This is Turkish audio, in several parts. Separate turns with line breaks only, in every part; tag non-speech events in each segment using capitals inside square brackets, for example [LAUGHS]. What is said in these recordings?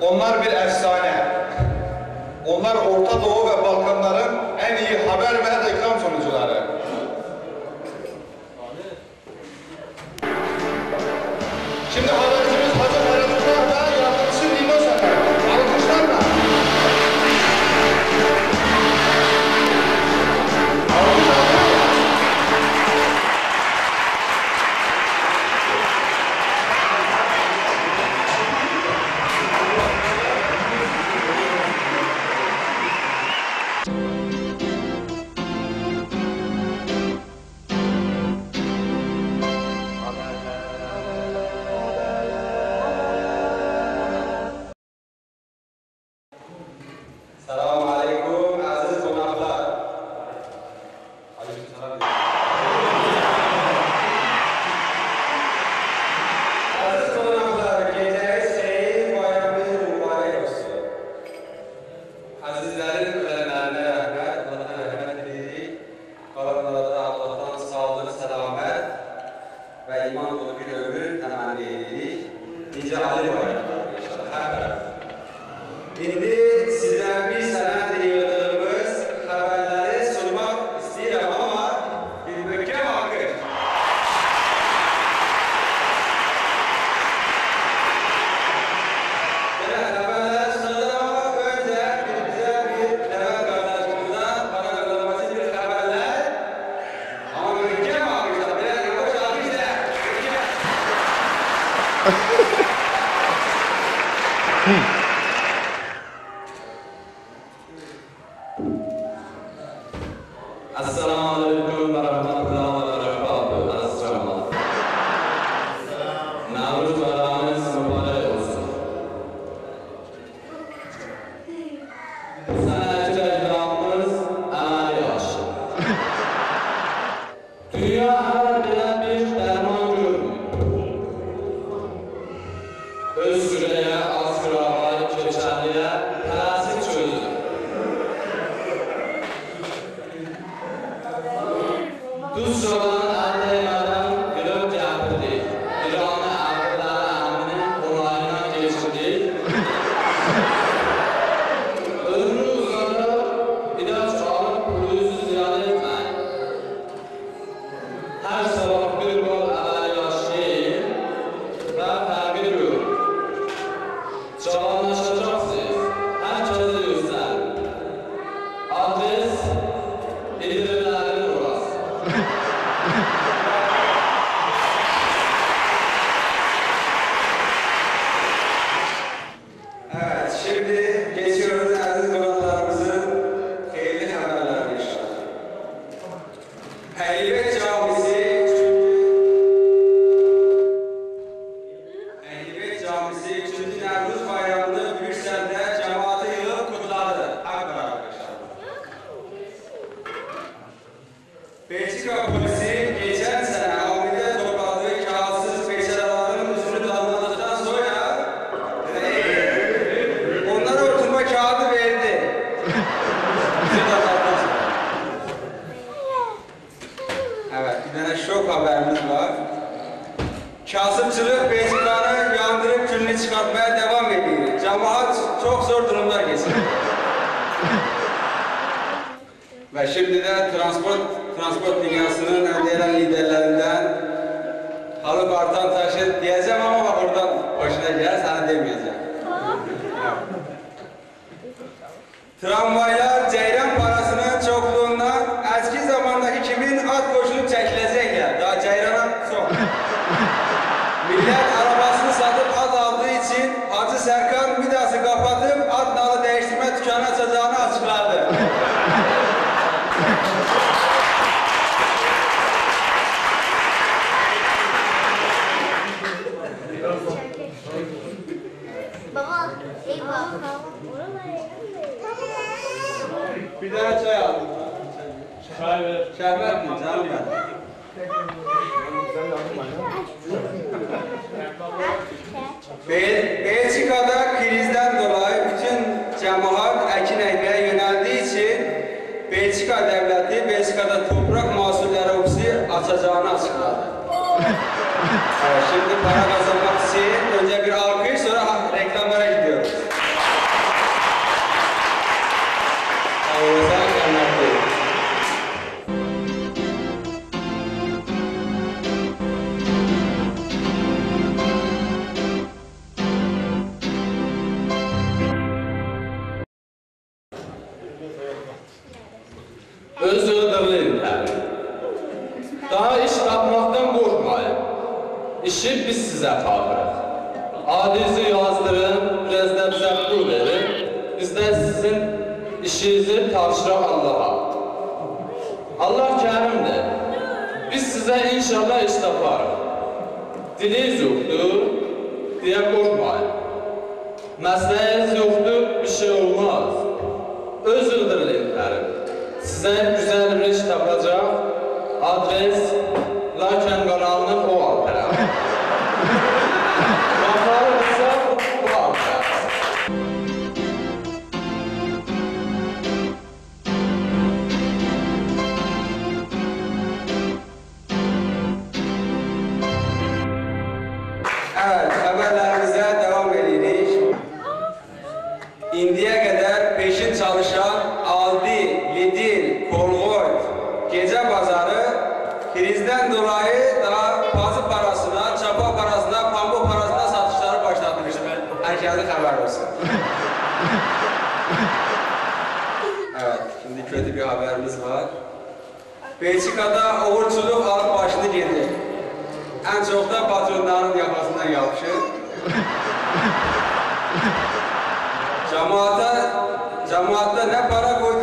Onlar bir efsane. Onlar Orta Doğu ve Balkanların en iyi haber ve reklam sunucuları. Şimdi Assalamu alaikum warahmatullahi wabarakatuh. Assalamu Navruz bayramınız mübarek olsun. Sene icraatımız ameli başladı. Dünya her bilen bir derman görmüyor. Öz süreye, Belçika polisi geçen sene Avni'de topladığı kağıtsız peçetelerin üstünü damladıktan sonra e, onlara oturma kağıdı verdi. evet, bir tane şok haberimiz var. Kasıpçılık Belçika'nı yandırıp külünü çıkartmaya devam ediyor. Cemaat çok zor durumlar geçiriyor. Ve şimdi de transport transport dünyasının en değerli liderlerinden Haluk Artantaş'ı diyeceğim ama bak oradan başına gelir sana demeyeceğim. Tramvaylar
Baba, eyvah.
Bir tane çay aldım. Çay ver. Şerbet mi? Canım ben. Bel Belçika'da krizden dolayı bütün cemaat ekin ekmeye yöneldiği için Belçika devleti Belçika'da toprak mahsulleri ofisi açacağını açıkladı. [LAUGHS] evet, şimdi para
sizə tapırıq. Adınızı yazdırın, biraz da bizə pul verin. Biz də sizin işinizi tapşıraq Allaha. Allah kərimdir. Biz sizə inşallah iş taparıq. Diliniz yoxdur, deyə qorxmayın. Məsələniz yoxdur, bir şey olmaz. Öz öldürülüklərim. Sizə güzel bir iş tapacaq.
Pazarı krizden dolayı daha pazı parasına, çapa parasına, pamuk parasına satışları başlatmıştı. Herkese haber olsun. evet, şimdi kötü bir haberimiz var. Belçika'da uğurçuluk alıp başını gidiyor. En çok da patronların yakasından yapışır. Cemaate, cemaatte ne para koydular,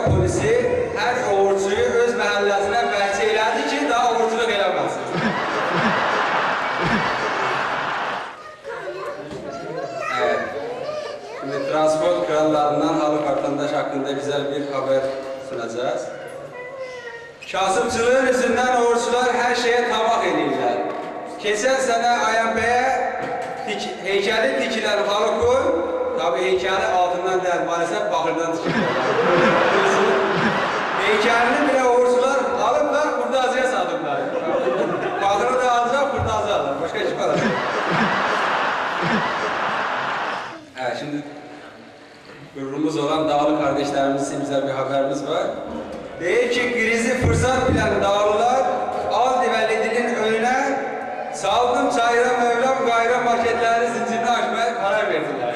Belçika polisi her uğurçuyu öz mahallesine belçe elədi ki daha uğurçuluk eləməsin. Evet. Şimdi transport krallarından halk vatandaş hakkında güzel bir haber sunacağız. Kasıpçılığın yüzünden uğurçular her şeye tabak edirlər. Keçen sene Ayambe'ye dik, heykeli dikilen halkın, tabi heykeli altından değil maalesef bakırdan dikilirler. Heykelini bile uğurçular alıplar kurdazıya satırlar. Bakırı da alacak, kurdazı alır. Başka hiç para. yok. Evet şimdi gururumuz olan Dağlı kardeşlerimiz için güzel bir haberimiz var. Değil ki krizi fırsat bilen Dağlılar Aldi ve Lidl'in önüne saldım çayıra Mevlam gayra marketlerini zincirini açmaya karar verdiler.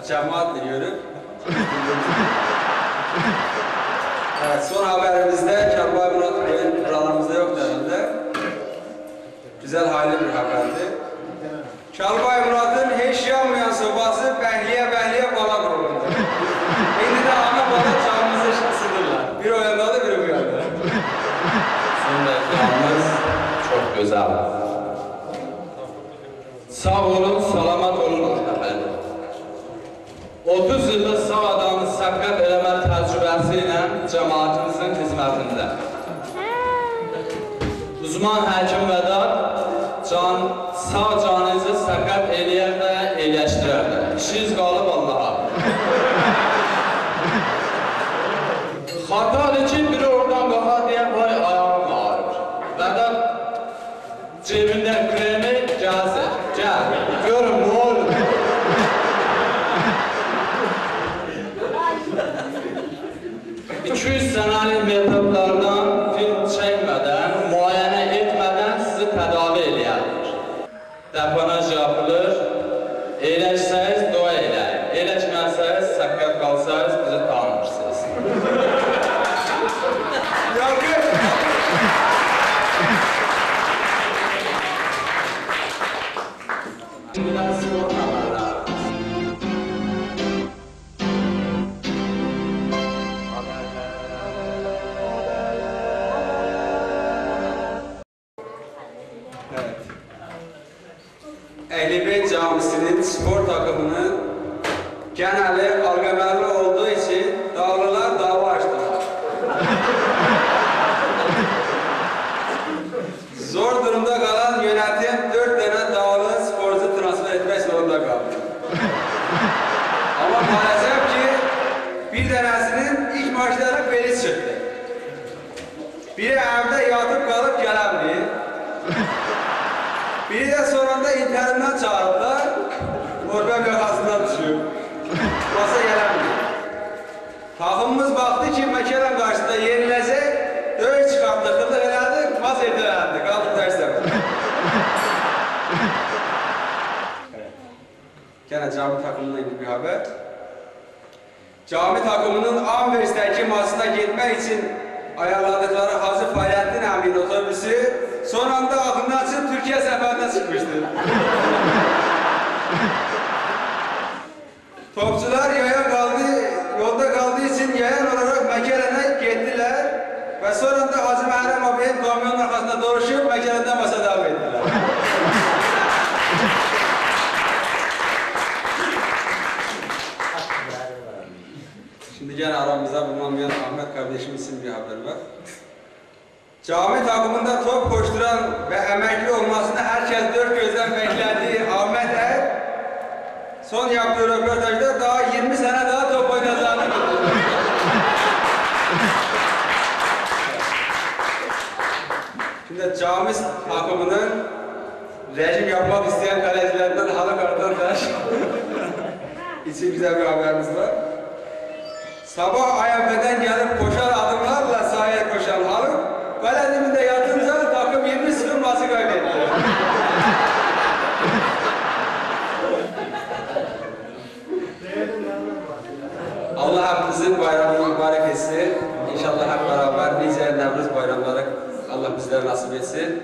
[LAUGHS] Cemaatle görüp [LAUGHS] Evet, son haberimizde Kerbay Murat Bey'in buralarımızda yoktu herhalde. Güzel hayli bir haberdi. Çalbay Murat'ın hiç yanmayan sobası behliye behliye bala kuruldu. Şimdi de ana bala çağımızı ısıtırlar. Bir o yandadır, biri bu yanda.
Sondaki anımız çok güzel. Sağ olun,
She's kalır Orban yakasından düşüyor. Masa gelemiyor. Takımımız baktı ki Mekelen karşısında yenilecek. Dövüş çıkarttı, kıldık herhalde, mas ertelendi. Kaldık dersler. Gene cami takımına ilgili bir haber. cami takımının Anvers'teki maçına gitmek için ayarladıkları Hacı Fahrettin Emin otobüsü son anda aklından çıkıp Türkiye seferine çıkmıştı. Topçular yaya kaldı, yolda kaldığı için yayan olarak Mekeren'e gittiler ve sonra da Hacı Mehrem abinin kamyonun arkasında doğruşup Mekeren'den masa devam ettiler. Şimdi gene aramızda bulunamayan Ahmet kardeşimizin bir haberi var. Cami takımında top koşturan ve emekli olmasını herkes dört gözden beklediği Ahmet Er, son yaptığı röportajda daha 20 sene daha top bildirdi. Şimdi cami takımının rejim yapmak isteyen kalecilerden Haluk Artantaş için güzel bir haberimiz var. Sabah AYF'den gelip koşar adımlarla sahaya koşan Haluk, kale dibinde yatınca takım 20 0 maçı kaybetti. Allah hepimizin bayramını mübarek etsin. İnşallah hep beraber nice Nevruz bayramları Allah bizlere nasip etsin.